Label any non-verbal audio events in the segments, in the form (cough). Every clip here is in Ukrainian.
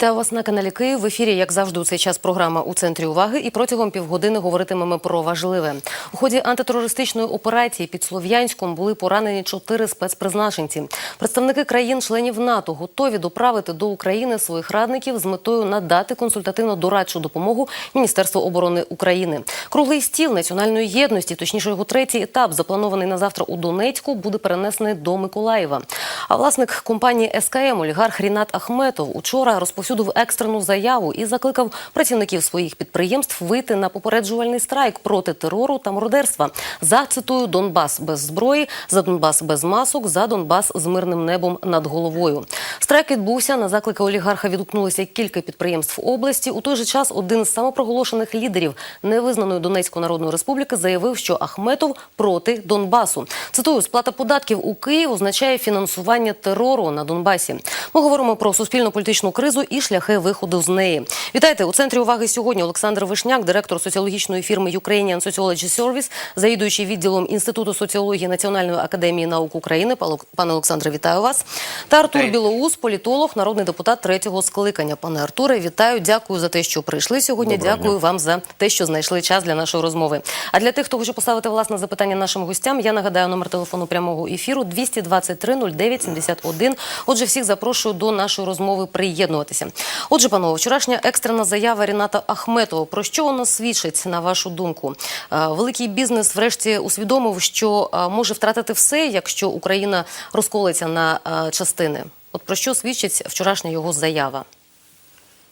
Вітаю вас на каналі Київ. В ефірі, як завжди, у цей час програма у центрі уваги. І протягом півгодини говоритимемо про важливе. У ході антитерористичної операції під Слов'янськом були поранені чотири спецпризначенці. Представники країн-членів НАТО готові доправити до України своїх радників з метою надати консультативно-дорадчу допомогу Міністерству оборони України. Круглий стіл національної єдності, точніше його третій етап, запланований на завтра у Донецьку, буде перенесений до Миколаєва. А власник компанії СКМ олігарх Рінат Ахметов учора розповсюдив екстрену заяву і закликав працівників своїх підприємств вийти на попереджувальний страйк проти терору та мародерства. За цитую Донбас без зброї, за Донбас без масок, за Донбас з мирним небом над головою. Страйк відбувся на заклики олігарха. Відгукнулися кілька підприємств області. У той же час один з самопроголошених лідерів невизнаної Донецької народної республіки заявив, що Ахметов проти Донбасу. Цитую, сплата податків у Київ означає фінансування терору на Донбасі. Ми говоримо про суспільно-політичну кризу і шляхи виходу з неї. Вітайте у центрі уваги сьогодні. Олександр Вишняк, директор соціологічної фірми Ukrainian Sociology Service, завідуючий відділом інституту соціології Національної академії наук України. Пане Олександре, вітаю вас. Та Артур. Білоус, політолог, народний депутат третього скликання. Пане Артуре, вітаю. Дякую за те, що прийшли сьогодні. Доброго Дякую дня. вам за те, що знайшли час для нашої розмови. А для тих, хто хоче поставити власне запитання нашим гостям, я нагадаю номер телефону прямого ефіру 223 09 71. Отже, всіх запрошую до нашої розмови приєднуватися. Отже, панове, вчорашня екстрена заява Ріната Ахметова. Про що вона свідчить, на вашу думку? Е, Великий бізнес врешті усвідомив, що е, може втратити все, якщо Україна розколиться на е, частини. От про що свідчить вчорашня його заява?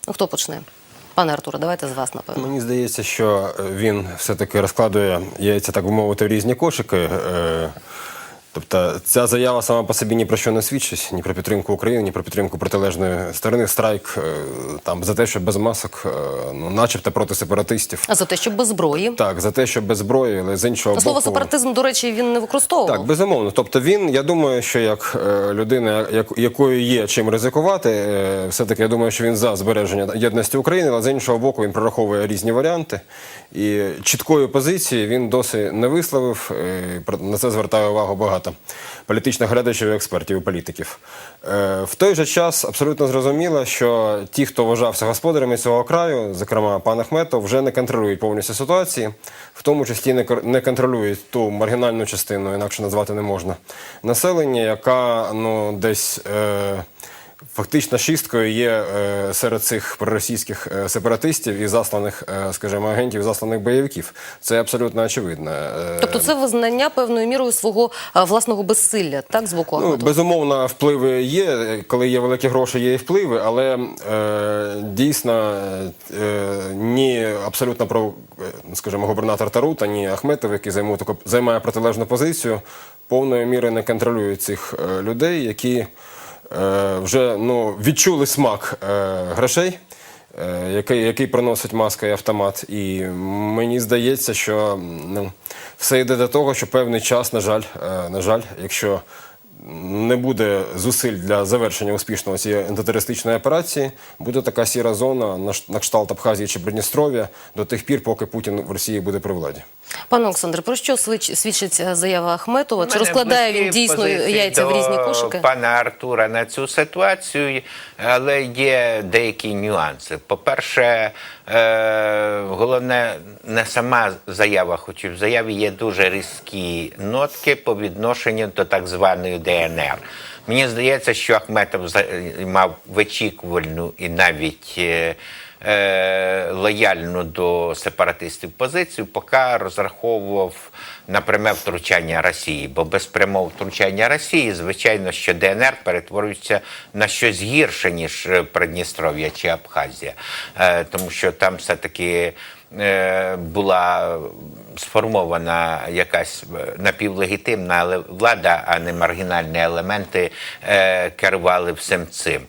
Ну, хто почне? Пане Артуре, давайте з вас, напевно. Мені здається, що він все-таки розкладує яйця, так би мовити, в різні кошики. Тобто ця заява сама по собі ні про що не свідчить, ні про підтримку України, ні про підтримку протилежної сторони. Страйк е, там за те, що без масок, е, ну, начебто проти сепаратистів. А за те, що без зброї. Так, за те, що без зброї, але з іншого Слово боку. сепаратизм, до речі, він не використовував. Так, безумовно. Тобто він, я думаю, що як е, людина, як, якою є чим ризикувати, е, все-таки я думаю, що він за збереження єдності України, але з іншого боку він прораховує різні варіанти. І чіткої позиції він досі не висловив. На це звертає увагу багато політичних глядачів, експертів і політиків. Е, В той же час абсолютно зрозуміло, що ті, хто вважався господарями цього краю, зокрема пан Ахметов, вже не контролюють повністю ситуації, в тому числі не не контролюють ту маргінальну частину, інакше назвати не можна, населення, яка ну десь. Е, Фактично шісткою є е, серед цих проросійських е, сепаратистів і засланих, е, скажімо, агентів, засланих бойовиків. Це абсолютно очевидно. Е, Тобто це визнання певною мірою свого а, власного безсилля, так, з боку Ну, безумовно, впливи є. Коли є великі гроші, є і впливи, але е, дійсно е, ні абсолютно про, е, скажімо, губернатор Тарута, ні Ахметов, який займає таку займає протилежну позицію, повною мірою не контролюють цих е, людей, які е, вже ну, відчули смак е, грошей. е, Який, який приносить маска і автомат, і мені здається, що ну все йде до того, що певний час, на жаль, е, на жаль, якщо не буде зусиль для завершення успішного цієї антитерористичної операції, буде така сіра зона на кшталт Абхазії чи Придністров'я до тих пір, поки Путін в Росії буде при владі. Пане Олександре, про що свідчить е, заява Ахметова? Чи розкладає він дійсно яйця в різні кошики? Пана Артура на цю ситуацію, але є деякі нюанси. По-перше, е, головне не сама заява, хоч і в заяві є дуже різкі нотки по відношенню до так званої ДНР. Мені здається, що Ахметов за- мав вичікувальну і навіть. е, е, лояльну до сепаратистів позицію, поки розраховував на пряме втручання Росії. Бо без прямого втручання Росії, звичайно, що ДНР перетворюється на щось гірше, ніж е, Придністров'я чи Абхазія. Е, тому що там все-таки е, була сформована якась е, напівлегітимна влада, а не маргінальні елементи е, керували всім цим.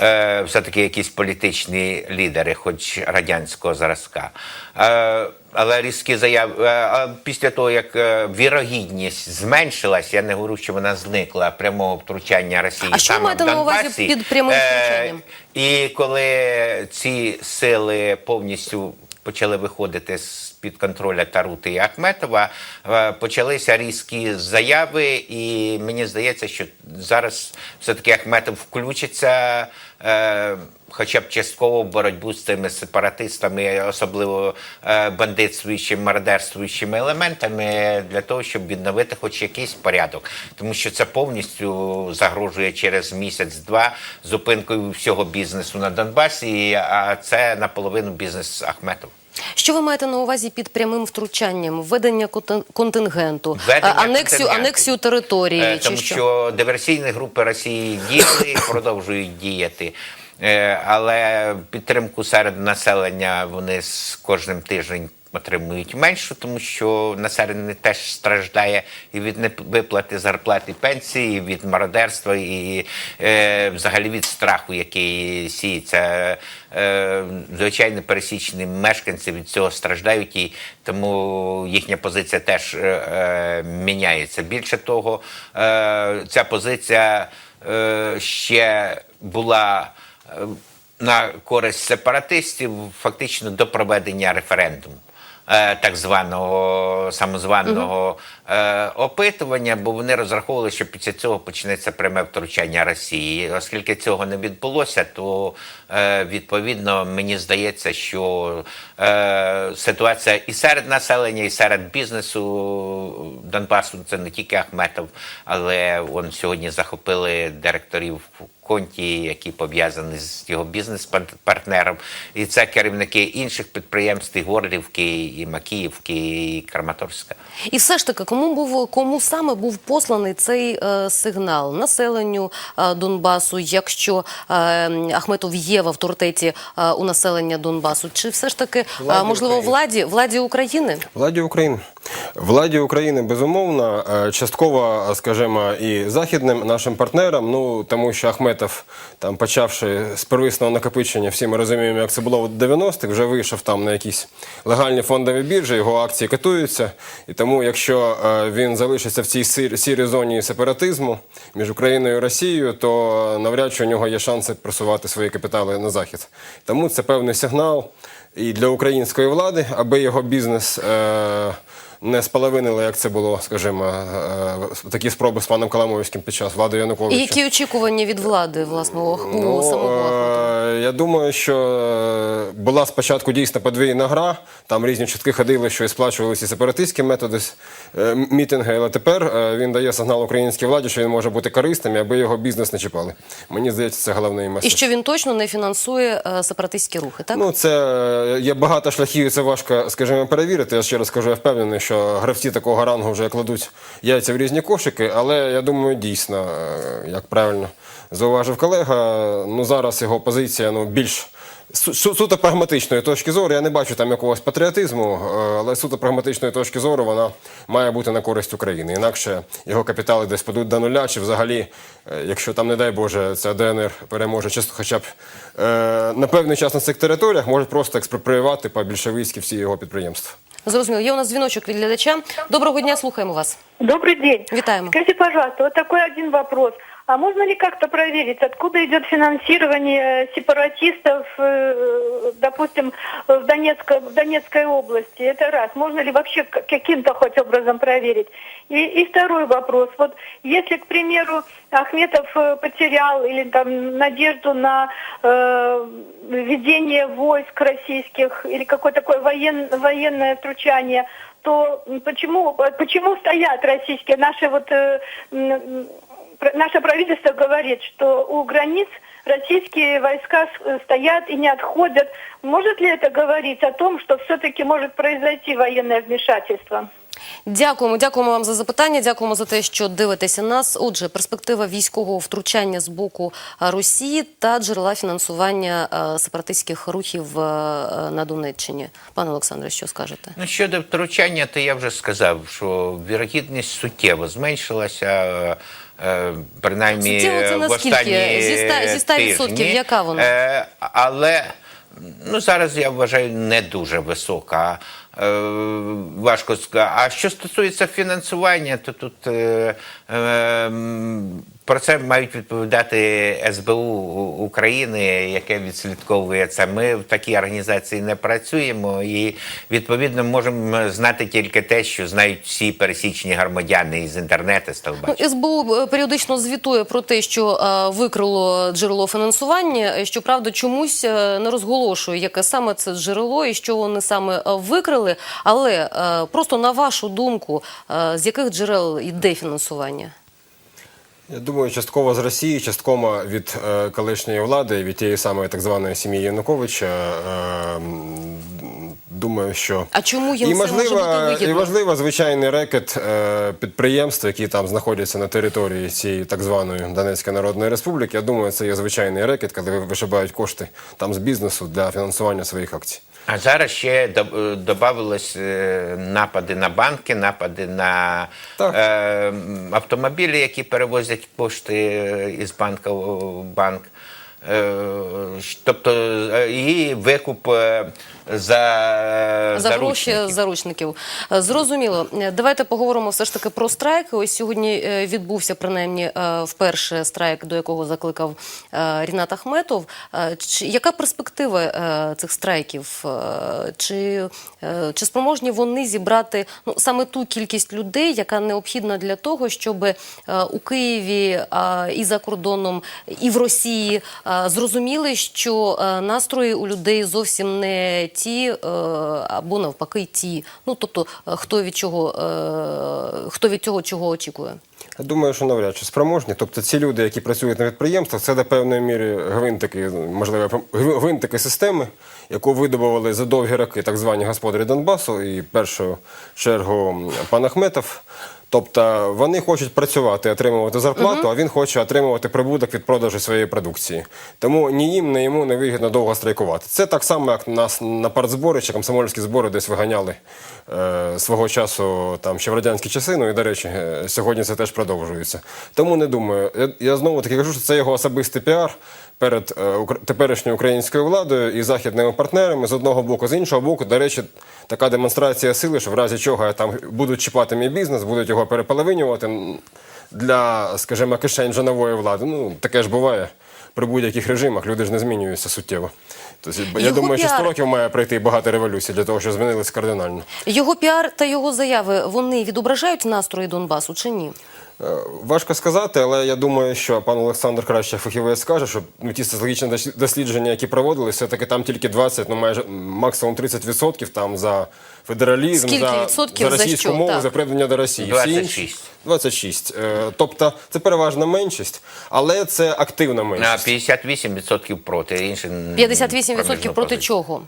Е, все-таки якісь політичні лідери, хоч радянського зразка. Але різкі заяви а після того, як вірогідність зменшилась, я не говорю, що вона зникла прямого втручання Росії. А що ви саме маєте в на увазі під прямим втручанням? І коли ці сили повністю почали виходити з з-під контроля Тарути і Ахметова е, почалися різкі заяви, і мені здається, що зараз все-таки Ахметов включиться. е, Хоча б частково боротьбу з цими сепаратистами, особливо е, бандитствуючими, мародерствуючими елементами, для того, щоб відновити хоч якийсь порядок, тому що це повністю загрожує через місяць-два зупинкою всього бізнесу на Донбасі, а це наполовину бізнес Ахметова. Що ви маєте на увазі під прямим втручанням? Введення контин- контингенту, Введення анексію, контингенту. анексію території? Е, чи Тому що? що диверсійні групи Росії діяли і (coughs) продовжують діяти. Е, Але підтримку серед населення вони з кожним тижнем отримують меншу, тому що населення теж страждає і від невиплати зарплати пенсії, і від мародерства, і е, взагалі від страху, який сіється. Е, звичайно, пересічні мешканці від цього страждають, і тому їхня позиція теж е, е, міняється. Більше того, е, ця позиція е, ще була е, на користь сепаратистів фактично до проведення референдуму. Е, Так званого самозваного е, опитування, бо вони розраховували, що після цього почнеться пряме втручання Росії. Оскільки цього не відбулося, то е, відповідно мені здається, що ситуація і серед населення, і серед бізнесу Донбасу це не тільки Ахметов, але вон сьогодні захопили директорів Конті, які пов'язані з його бізнес-партнером, і це керівники інших підприємств і Горлівки, і Макіївки, і Краматорська. І все ж таки, кому був кому саме був посланий цей е, сигнал населенню е, Донбасу, якщо е, Ахметов є в авторитеті е, у населення Донбасу, чи все ж таки е, можливо України. владі владі України? Владі України. Владі України безумовно, е, частково, скажімо, і західним нашим партнерам. Ну тому що Ахметов, там почавши з первисного накопичення, всі ми розуміємо, як це було в 90-х, вже вийшов там на якісь легальні фондові біржі, його акції катуються. І тому, якщо е, він залишиться в цій сірій зоні сепаратизму між Україною і Росією, то навряд чи у нього є шанси просувати свої капітали на захід. Тому це певний сигнал і для української влади, аби його бізнес. Е- не споловинили, як це було, скажімо, е, такі спроби з паном Коломойським під час влади Януковича. І які очікування від влади власне у, Ну, самого е, я думаю, що е, була спочатку дійсно подвійна гра. Там різні чутки ходили, що і сплачувалися сепаратистські методи е, мітинги. Але тепер е, він дає сигнал українській владі, що він може бути корисним, аби його бізнес не чіпали. Мені здається, це головний І що він точно не фінансує е, сепаратистські рухи, так? Ну, це е, є багато шляхів, і це важко, скажімо, перевірити. Я ще раз кажу, я впевнений, що гравці такого рангу вже кладуть яйця в різні кошики, але я думаю, дійсно, е, як правильно зауважив колега, ну зараз його позиція ну, більш. су- су- Суто прагматичної точки зору, я не бачу там якогось патріотизму, е, але суто прагматичної точки зору вона має бути на користь України. Інакше його капітали десь падуть до нуля, чи взагалі, е, якщо там, не дай Боже, ця ДНР переможе чисто хоча б на певний час на цих територіях, можуть просто експроприювати по-більшовицьки всі його підприємства. Зрозуміло. Є у нас дзвіночок від глядача. Доброго дня, слухаємо вас. Добрый день. Вітаємо. Скажите, пожалуйста, вот такой один вопрос. А можно ли как-то проверить, откуда идет финансирование сепаратистов, э, допустим, в Донецкой, в Донецкой области? Это раз. Можно ли вообще каким-то хоть образом проверить? И, и второй вопрос. Вот если, к примеру, Ахметов э, потерял или там надежду на э, введение войск российских или какое-то такое воен, военное втручание, то почему, почему стоят российские, наши вот, э, наше правительство говорит, что у границ российские войска стоят и не отходят. Может ли это говорить о том, что все-таки может произойти военное вмешательство? Дякуємо, дякуємо вам за запитання. Дякуємо за те, що дивитеся нас. Отже, перспектива військового втручання з боку Росії та джерела фінансування сепаратистських рухів на Донеччині. Пане Олександре, що скажете? Ну, щодо втручання, то я вже сказав, що вірогідність суттєво зменшилася. Е, Принаймні Суттєво це в останні Зі ста- зі 100% тижні. яка вона? Е, Але ну, зараз я вважаю не дуже висока. Е, Важко сказати. А що стосується фінансування, то тут е, е, про це мають відповідати СБУ України, яке відслідковує це. Ми в такій організації не працюємо і відповідно можемо знати тільки те, що знають всі пересічні громадяни із інтернету, телебачення. Ну, СБУ е, періодично звітує про те, що е, викрило джерело фінансування. Е, Щоправда, чомусь не розголошує, яке саме це джерело і що вони саме викрили. Але просто на вашу думку, з яких джерел йде фінансування? Я думаю, частково з Росії, частково від е, колишньої влади, від тієї самої так званої сім'ї Януковича. Е, думаю, що А чому їм і можливо, і можливо звичайний рекет е, підприємств, які там знаходяться на території цієї так званої Донецької Народної Республіки. Я думаю, це є звичайний рекет, коли вишибають кошти там з бізнесу для фінансування своїх акцій. А зараз ще до- е, напади на банки, напади на е, автомобілі, які перевозять кошти е, із банка в банк. Е, Тобто і викуп за, За гроші заручників. Е, Зрозуміло. Е, Давайте поговоримо все ж таки про страйк. Ось сьогодні е, відбувся принаймні вперше страйк, до якого закликав Рінат Ахметов. Яка перспектива цих страйків? Чи, чи спроможні вони зібрати ну саме ту кількість людей, яка необхідна для того, щоб у Києві і за кордоном, і в Росії зрозуміли, що настрої у людей зовсім не ті, е, або навпаки, ті. Ну тобто, е, хто від чого, е, хто від цього чого очікує. Я думаю, що навряд чи спроможні. Тобто ці люди, які працюють на підприємствах, це до певної міри гвинтики, можливо, гви- гвинтики системи, яку видобували за довгі роки так звані господарі Донбасу і першу чергу пан Ахметов. Тобто вони хочуть працювати, отримувати зарплату, а він хоче отримувати прибуток від продажу своєї продукції. Тому ні їм, ні йому не вигідно довго страйкувати. Це так само, як нас на партзбори чи комсомольські збори десь виганяли е, свого часу там ще в радянські часи. Ну і до речі, е, сьогодні це теж продовжується. Тому не думаю. Я, я знову таки кажу, що це його особистий піар перед е, теперішньою українською владою і західними партнерами з одного боку, з іншого боку, до речі, така демонстрація сили, що в разі чого я там будуть чіпати мій бізнес, будуть його переполовинювати для, скажімо, кишень вже нової влади. Ну таке ж буває. При будь-яких режимах люди ж не змінюються суттєво. Тобто, я Його думаю, що 100 років має пройти багато революцій для того, щоб змінилися кардинально. Його піар та його заяви вони відображають настрої Донбасу чи ні? Е, Важко сказати, але я думаю, що пан Олександр краще фахівець скаже, що ну, ті соціологічні дослідження, які проводились, все-таки там тільки 20, ну майже максимум 30% там за федералізм, Скільки за, відсотків за за російську що? мову, Так. за приєднання до Росії. Всі інші- 26. 26. Е, Тобто це переважна меншість, але це активна меншість. 58% проти. Інші 58% проти чого?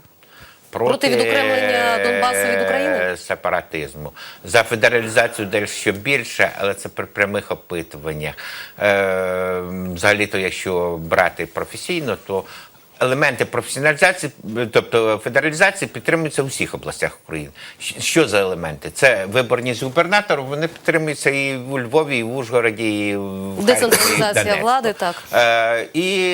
Проти відокремлення Донбасу від України? е, Сепаратизму. За федералізацію дещо більше, але це при прямих опитуваннях. Е, взагалі-то, якщо брати професійно, то елементи професіоналізації, тобто федералізації, підтримуються в усіх областях України. Що за елементи? Це виборність губернаторів, вони підтримуються і у Львові, і в Ужгороді, і в Децентралізація влади, так. Е, і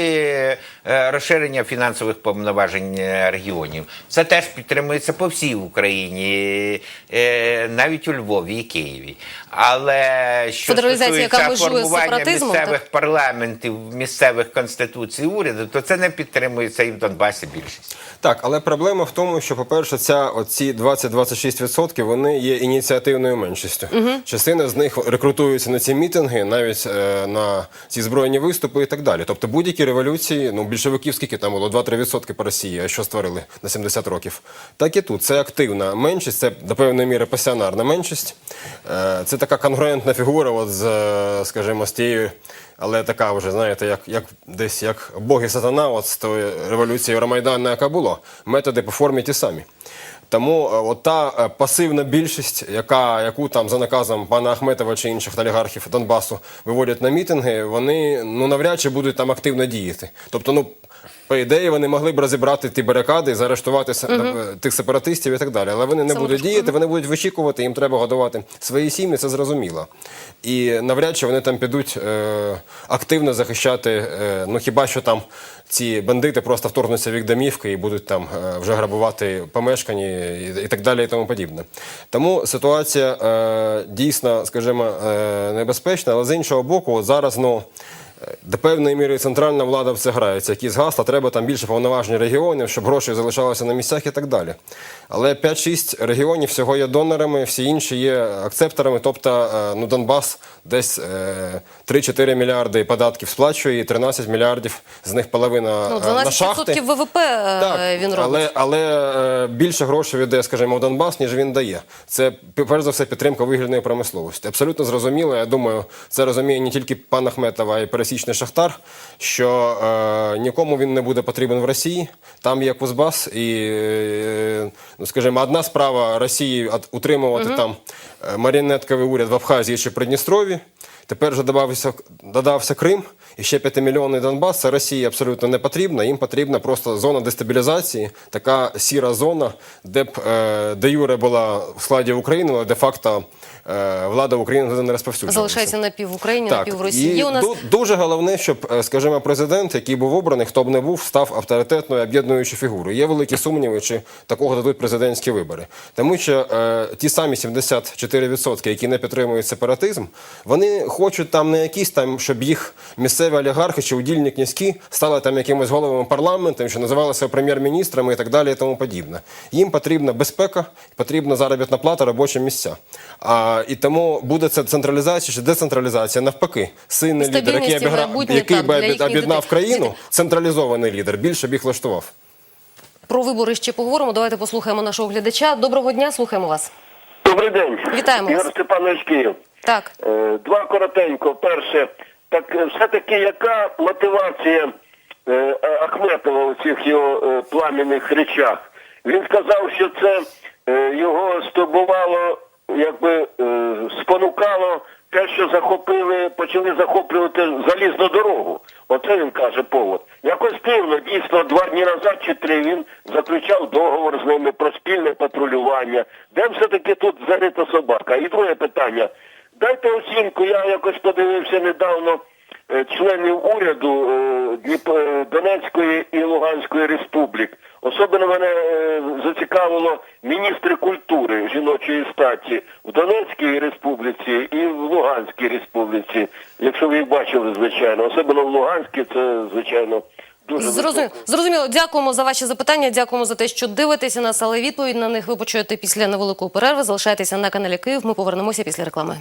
розширення фінансових повноважень е, регіонів. Це теж підтримується по всій Україні, е, навіть у Львові і Києві. Але що стосується формування місцевих так? парламентів, місцевих конституцій уряду, то це не підтримується і в Донбасі більшість. Так, але проблема в тому, що, по-перше, ця оці 20-26% вони є ініціативною меншістю. Частина з них рекрутуються на ці мітинги, навіть е, на ці збройні виступи і так далі. Тобто будь-які революції, ну більшовиків скільки там було 2-3% по Росії, що створили на 70 років. Так і тут це активна меншість, це до певної міри пасіонарна меншість. Е, це така конгруентна фігура, от з, е, скажімо, з тією. Але така вже, знаєте, як, як десь як боги сатана, от з тої революції Євромайдану, яка була, методи по формі ті самі. Тому е, от та е, пасивна більшість, яка, яку там за наказом пана Ахметова чи інших олігархів Донбасу виводять на мітинги, вони ну навряд чи будуть там активно діяти. Тобто, ну по ідеї, вони могли б розібрати ті барикади заарештувати се- е, тих сепаратистів і так далі. Але вони не будуть діяти, вони будуть вичікувати, їм треба годувати свої сім'ї, це зрозуміло. І навряд чи вони там підуть е, активно захищати, е, ну хіба що там ці бандити просто вторгнуться в їх домівки і будуть там е, вже грабувати помешкання і, і так далі, і тому подібне. Тому ситуація е, дійсно, скажімо, е, небезпечна, але з іншого боку, зараз ну. Е, До певної міри центральна влада це грається. Якісь гасла, треба там більше повноважень регіонів, щоб гроші залишалися на місцях і так далі. Але 5-6 регіонів всього є донорами, всі інші є акцепторами. Тобто е, ну, Донбас десь е, 3-4 мільярди податків сплачує, і 13 мільярдів з них половина Ну, е, на шахти. 12% ВВП е, Так, він робить. але, але е, більше грошей віддає, скажімо, в Донбас, ніж він дає. Це перш за все підтримка вугільної промисловості. Абсолютно зрозуміло. Я думаю, це розуміє не тільки пан Ахметов, а й пересічний шахтар, що е, нікому він не буде потрібен в Росії. Там є Кузбас, і е, ну скажімо, одна справа Росії утримувати утримувати там марінетковий маріонетковий уряд в Абхазії чи Придністрові. Тепер вже додався, додався Крим і ще 5-мільйонний Донбас. Це Росії абсолютно не потрібно. Їм потрібна просто зона дестабілізації, така сіра зона, де б е, де Юре була в складі України, але де-факто е, влада України не розповсюджувалася. Залишається на пів в Україні, на пів Росії. І у нас дуже головне, щоб, е, скажімо, президент, який був обраний, хто б не був, став авторитетною об'єднуючою фігурою. Є великі сумніви, чи такого дадуть президентські вибори. Тому що е, ті самі 74%, які не підтримують сепаратизм, вони хочуть там не якісь там, щоб їх місцеві олігархи чи удільні князькі стали там якимось головами парламенту, що називалися прем'єр-міністрами і так далі, і тому подібне. Їм потрібна безпека, потрібна заробітна плата, робочі місця. А, і тому буде це централізація чи децентралізація. Навпаки, сильний лідер, який, обігра- який би об'єднав країну, централізований лідер, більше б їх влаштував. про вибори ще поговоримо. Давайте послухаємо нашого глядача. Доброго дня, слухаємо вас. Добрий день. Вітаємо Ігор вас. Степанович Київ. Так. Е, Два коротенько. Перше, так е, все-таки яка мотивація е, Ахметова у цих його пламенних речах? Він сказав, що це його стурбувало, якби спонукало те, що захопили, почали захоплювати залізну дорогу. Оце він каже повод. Якось дивно, дійсно, два дні назад чи три він заключав договор з ними про спільне патрулювання. Де все-таки тут зарита собака? І друге питання. Дайте оцінку, я якось подивився недавно членів уряду е, е, Донецької і Луганської республік. Особливо мене е, зацікавило міністри культури жіночої статі в Донецькій республіці і в Луганській республіці. Якщо ви їх бачили, звичайно. Особливо в Луганській, це звичайно дуже Зрозуміло. Зрозуміло. Дякуємо за ваші запитання. Дякуємо за те, що дивитеся нас, але відповідь на них ви почуєте після невеликої перерви. Залишайтеся на каналі Київ. Ми повернемося після реклами.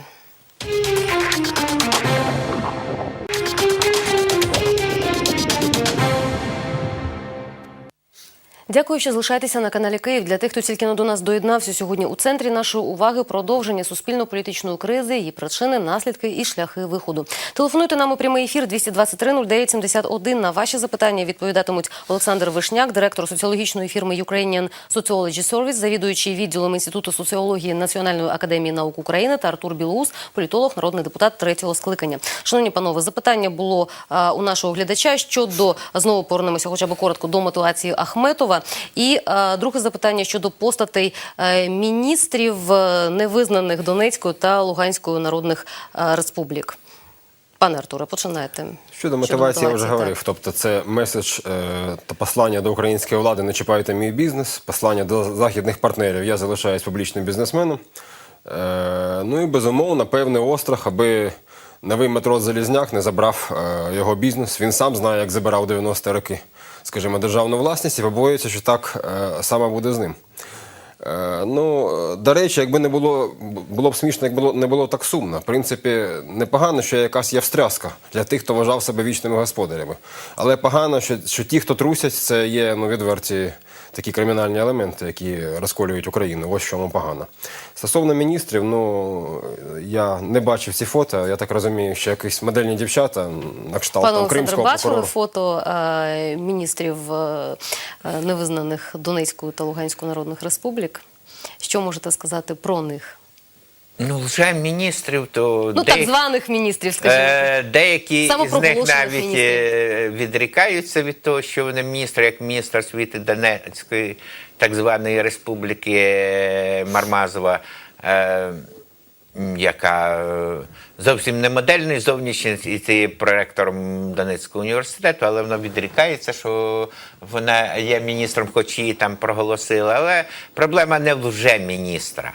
Дякую, що залишаєтеся на каналі Київ. Для тих, хто тільки до нас доєднався сьогодні у центрі нашої уваги продовження суспільно-політичної кризи, її причини, наслідки і шляхи виходу. Телефонуйте нам у прямий ефір 223 09 71. На ваші запитання відповідатимуть Олександр Вишняк, директор соціологічної фірми Ukrainian Sociology Service, завідуючий відділом інституту соціології Національної академії наук України та Артур Білоус, політолог, народний депутат третього скликання. Шановні панове, запитання було у нашого глядача щодо знову повернемося, хоча б коротко до мотивації Ахметова. І а, друге запитання щодо постатей е, міністрів е, невизнаних Донецької та Луганської народних е, республік. Пане Артуре, починайте. Щодо мотивації, я вже говорив. Тобто, це меседж е, та послання до української влади не чіпайте мій бізнес, послання до західних партнерів. Я залишаюсь публічним бізнесменом. Е, ну і безумовно, певний острах, аби новий метро Залізняк не забрав е, його бізнес. Він сам знає, як забирав 90-ті роки, скажімо, державну власність і побоюється, що так е, саме буде з ним. Е, Ну, е, до речі, якби не було, було б смішно, якби було, не було так сумно. В принципі, непогано, що якась є встряска для тих, хто вважав себе вічними господарями. Але погано, що, що ті, хто трусять, це є ну, відверті такі кримінальні елементи, які розколюють Україну. Ось чому погано. Стосовно міністрів, ну я не бачив ці фото. Я так розумію, що якісь модельні дівчата на кшталт Пане там, кримського бачили прокурора. фото е, міністрів е, е, невизнаних Донецької та Луганської народних республік? Що можете сказати про них? Ну, лише міністрів, то Ну, так званих міністрів, скажімо. Е, Деякі з них навіть міністрів. е, відрікаються від того, що вони міністри, як міністр освіти Донецької так званої республіки е, Мармазова, яка е, зовсім не модельний зовнішність, і це є проректором Донецького університету, але вона відрікається, що вона є міністром, хоч її там проголосили. Але проблема не в лже-міністрах.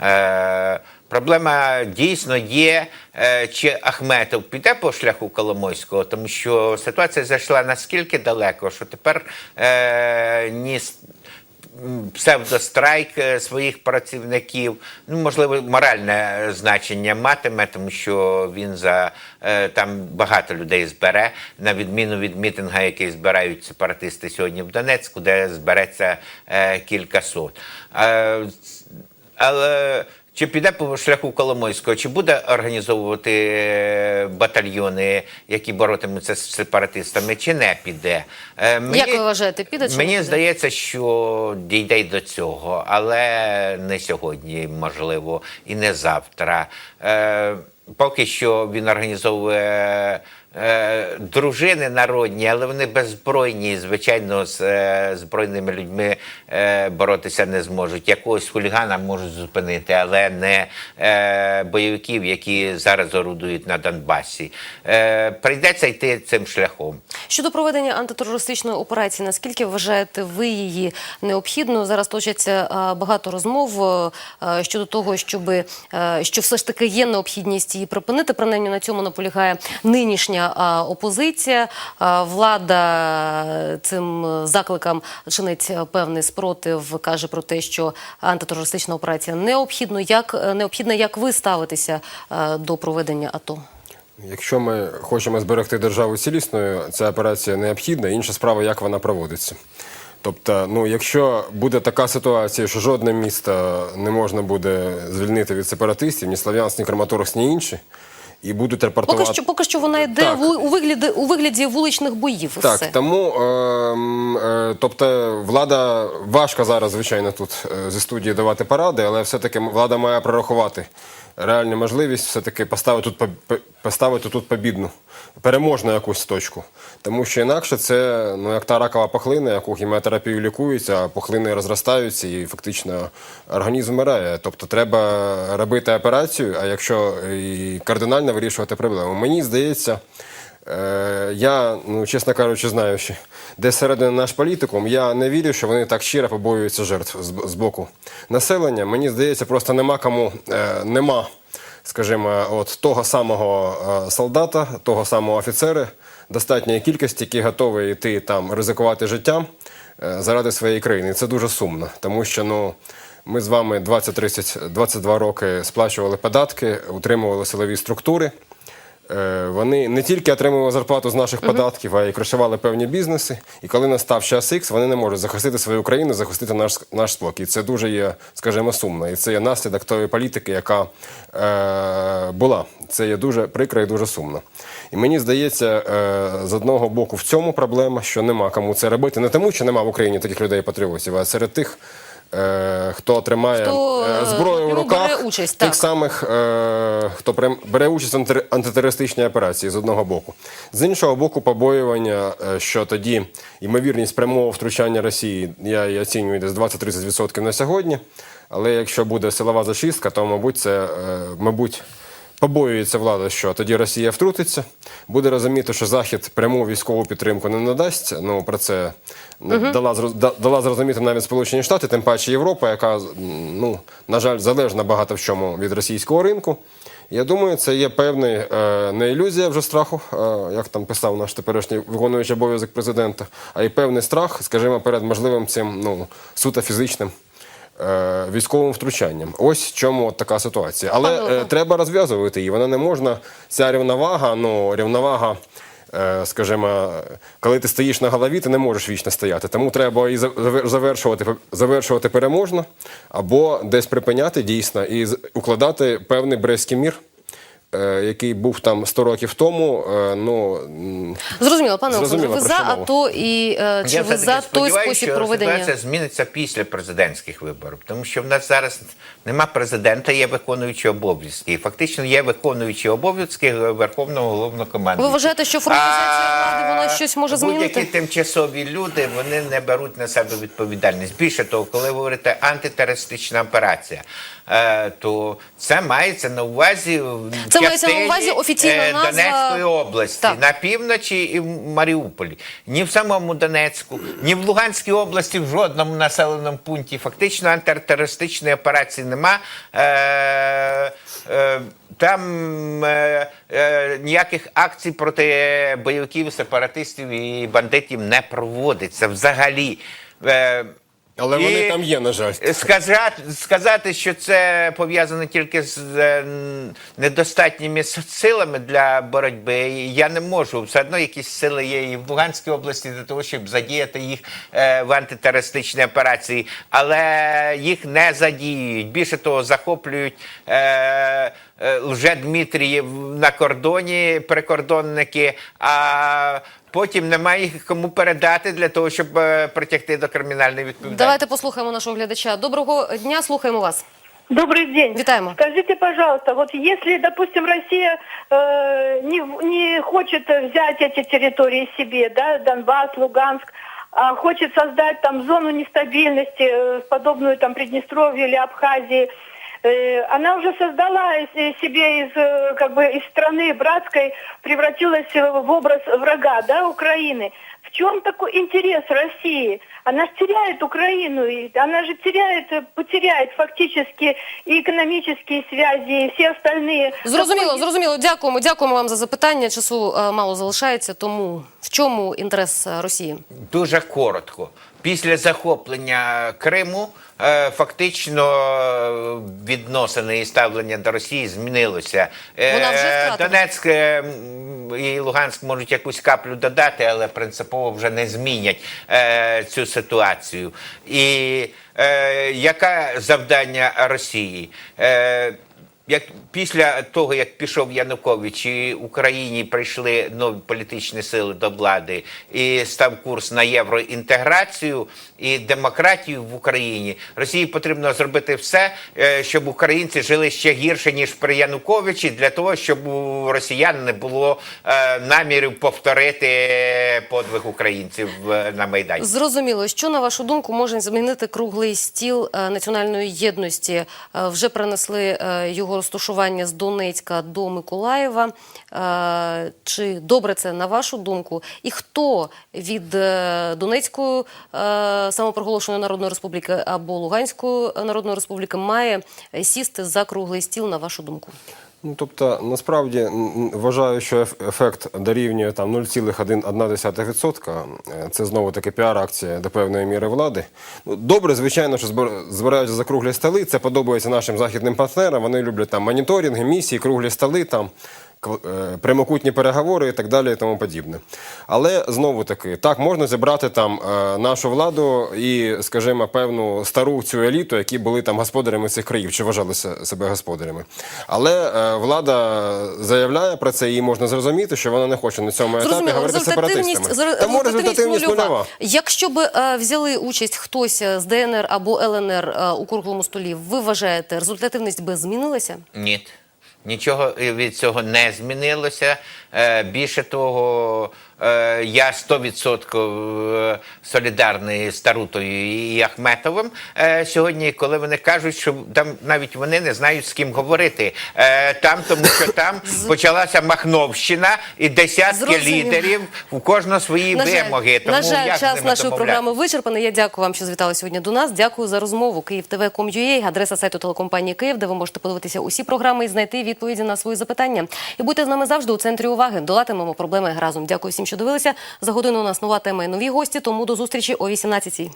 Е, Проблема дійсно є, е, чи Ахметов піде по шляху Коломойського, тому що ситуація зайшла наскільки далеко, що тепер е, ні псевдострайк е, своїх працівників, ну можливо, моральне е, значення матиме, тому що він за е, там багато людей збере, на відміну від мітинга, який збирають сепаратисти сьогодні в Донецьку, де збереться кілька сот. Але чи піде по шляху Коломойського, чи буде організовувати е, батальйони, які боротимуться з сепаратистами, чи не піде? Е, Мені, Як ви вважаєте, піде чи не Мені піде? здається, що дійде й до цього, але не сьогодні, можливо, і не завтра. Е, поки що він організовує. Е, Дружини народні, але вони беззбройні, звичайно, з е, збройними людьми е, боротися не зможуть. Якогось хулігана можуть зупинити, але не бойовиків, які зараз орудують на Донбасі. Прийдеться йти цим шляхом. Щодо проведення антитерористичної операції, наскільки вважаєте ви її необхідною? Зараз точаться багато розмов щодо того, щоб що все ж таки є необхідність її припинити. Принаймні на цьому наполягає нинішня опозиція. Влада цим закликам чинить певний спротив, каже про те, що антитерористична операція необхідна. Як необхідна, як ви ставитеся до проведення АТО? Якщо ми хочемо зберегти державу цілісною, ця операція необхідна. Інша справа, як вона проводиться. Тобто, ну, якщо буде така ситуація, що жодне місто не можна буде звільнити від сепаратистів, ні Слов'янськ, ні Краматорськ, ні інші, і будуть репортувати... Поки що, поки що вона йде Так. в, у вигляді у вигляді вуличних боїв. Так, все. тому ем, е, тобто влада важко зараз, звичайно, тут е, зі студії давати поради, але все-таки влада має прорахувати реальну можливість все-таки поставити тут по- по- поставити тут побідну, переможну якусь точку. Тому що інакше це ну як та ракова пухлина, яку хіміотерапію лікується, а пухлини розростаються і фактично організм вмирає. Тобто треба робити операцію, а якщо і кардинально вирішувати проблему. Мені здається. Е, Я, ну чесно кажучи, знаю, що десь середини наш політикум, я не вірю, що вони так щиро побоюються жертв з, з боку населення. Мені здається, просто нема кому е, нема, скажімо, от того самого е, солдата, того самого офіцера, достатньої кількості, які готові йти там ризикувати життям е, заради своєї країни. Це дуже сумно, тому що ну. Ми з вами 20, 30, 22 роки сплачували податки, утримували силові структури. Е, Вони не тільки отримували зарплату з наших податків, а й кришували певні бізнеси. І коли настав час Х, вони не можуть захистити свою країну, захистити наш, наш спокій. Це дуже є, скажімо, сумно. І це є наслідок тої політики, яка е, була. Це є дуже прикро і дуже сумно. І мені здається, е, з одного боку, в цьому проблема, що нема кому це робити. Не тому, що нема в Україні таких людей патріотів, а серед тих. Е, Хто тримає Хто, е, зброю в руках, участь, тих так. самих, е, хто бере участь в антитерористичній операції з одного боку. З іншого боку, побоювання, е, що тоді ймовірність прямого втручання Росії, я її оцінюю десь 20-30% на сьогодні. Але якщо буде силова зачистка, то, мабуть, це, е, мабуть, побоюється влада, що тоді Росія втрутиться, буде розуміти, що Захід пряму військову підтримку не надасть. Ну про це дала, зроз- да- дала зрозуміти навіть Сполучені Штати, тим паче Європа, яка ну на жаль залежна багато в чому від російського ринку. Я думаю, це є певний е, не ілюзія вже страху, е, як там писав наш теперішній виконуючий обов'язок президента, а й певний страх, скажімо, перед можливим цим ну суто фізичним військовим втручанням. Ось чому така ситуація. Але Пане е, треба розв'язувати її. Вона не можна. Ця рівновага, ну рівновага. е, Скажімо, коли ти стоїш на голові, ти не можеш вічно стояти. Тому треба і за- завер- завершувати, завершувати переможно, або десь припиняти дійсно і укладати певний Брестський мір, е, який був там 100 років тому, е, ну Зрозуміло, пане Зрозуміло, ви за. АТО і е, чи Я ви за той спосіб проведення? ситуація зміниться після президентських виборів, тому що в нас зараз нема президента, є виконуючі обов'язки. І фактично є виконуючі обов'язки верховного головнокомандуючого. Ви вважаєте, що формалізація влади, вона щось може змінити? Будь-які тимчасові люди вони не беруть на себе відповідальність. Більше того, коли ви говорите антитерористична операція, е, то це мається на увазі в Це мається на увазі офіційна е, назва- Донецької області Так. на півночі і в Маріуполі. Ні в самому Донецьку, ні в Луганській області, в жодному населеному пункті. Фактично антитерористичної операції нема. Е, е, там е, е, ніяких акцій проти бойовиків, сепаратистів і бандитів не проводиться взагалі. Е, але і- вони там є, на жаль. Сказати, сказати, що це пов'язано тільки з е, недостатніми силами для боротьби, я не можу. Все одно якісь сили є і в Луганській області для того, щоб задіяти їх е, в антитерористичні операції, але їх не задіюють. Більше того, захоплюють. Е, е, Лже-Дмитрієв на кордоні прикордонники, а потім немає їх кому передати для того, щоб е, притягти до кримінальної відповідальності. Давайте послухаємо нашого глядача. Доброго дня, слухаємо вас. Добрый день. Витаем. Скажите, пожалуйста, вот если, допустим, Россия э, не, не хочет взять эти территории себе, да, Донбасс, Луганск, а хочет создать там зону нестабильности, э, подобную там Приднестровью или Абхазии, э, она уже создала из- себе из, э, как бы, из страны братской, превратилась в образ врага, да, Украины. В чем такой интерес России? Она же теряет Украину, и она же теряет, э, потеряет фактически и экономические связи, и все остальные. Зрозуміло, Какой- зрозуміло. Дякуємо. Дякуємо вам за запитання. Часу е, мало залишається. Тому в чому інтерес е, Росії? Дуже коротко. Після захоплення Криму е, фактично е, відносини і ставлення до Росії змінилося. Е, Вона вже. Донецьк і Луганськ можуть якусь каплю додати, але принципово вже не змінять цю ситуацію. І яке завдання Росії? Е, як після того, як пішов Янукович, і Україні прийшли нові політичні сили до влади, і став курс на євроінтеграцію і демократію в Україні, Росії потрібно зробити все, е, щоб українці жили ще гірше ніж при Януковичі, для того, щоб у росіян не було е, намірів повторити подвиг українців е, на майдані. Зрозуміло, що на вашу думку може змінити круглий стіл е, національної єдності? Е, Вже принесли е, його розташування з Донецька до Миколаєва. Е, Чи добре це на вашу думку? І хто від е, Донецької е, самопроголошеної народної республіки або Луганської народної республіки має сісти за круглий стіл, на вашу думку? Ну, тобто, насправді вважаю, що ефект дорівнює там 0,1%. Е, Це знову таки піар-акція до певної міри влади. Ну, добре, звичайно, що збир- збираються за круглі столи. Це подобається нашим західним партнерам. Вони люблять там моніторинги, місії, круглі столи, там прямокутні переговори і так далі, і тому подібне. Але знову таки, так можна зібрати там е, нашу владу і, скажімо, певну стару цю еліту, які були там господарями цих країв, чи вважали се- себе господарями. Але е, влада заявляє про це, і можна зрозуміти, що вона не хоче на цьому етапі Зрозуміло, говорити результативність, сепаратистами. зр- Тому результативність нульова. Якщо б е, взяли участь хтось з ДНР або ЛНР е, у круглому столі, ви вважаєте, результативність би змінилася? Ні. Нічого від цього не змінилося. Е, Більше того, е, я 100% солідарний з Тарутою і Ахметовим е, сьогодні, коли вони кажуть, що там навіть вони не знають з ким говорити. Е, Там, тому що там (laughs) почалася Махновщина і десятки Зрозуміло. лідерів, у кожного свої вимоги. Тому на жаль, як час нашої програми вичерпаний. Я дякую вам, що звітали сьогодні до нас. Дякую за розмову. KiївTV.com.ua, адреса сайту телекомпанії Київ, де ви можете подивитися усі програми і знайти відповіді на свої запитання. І будьте з нами завжди у центрі уваги. Долатимемо проблеми разом. Дякую всім, що дивилися. За годину у нас нова тема і нові гості. Тому до зустрічі о 18-й.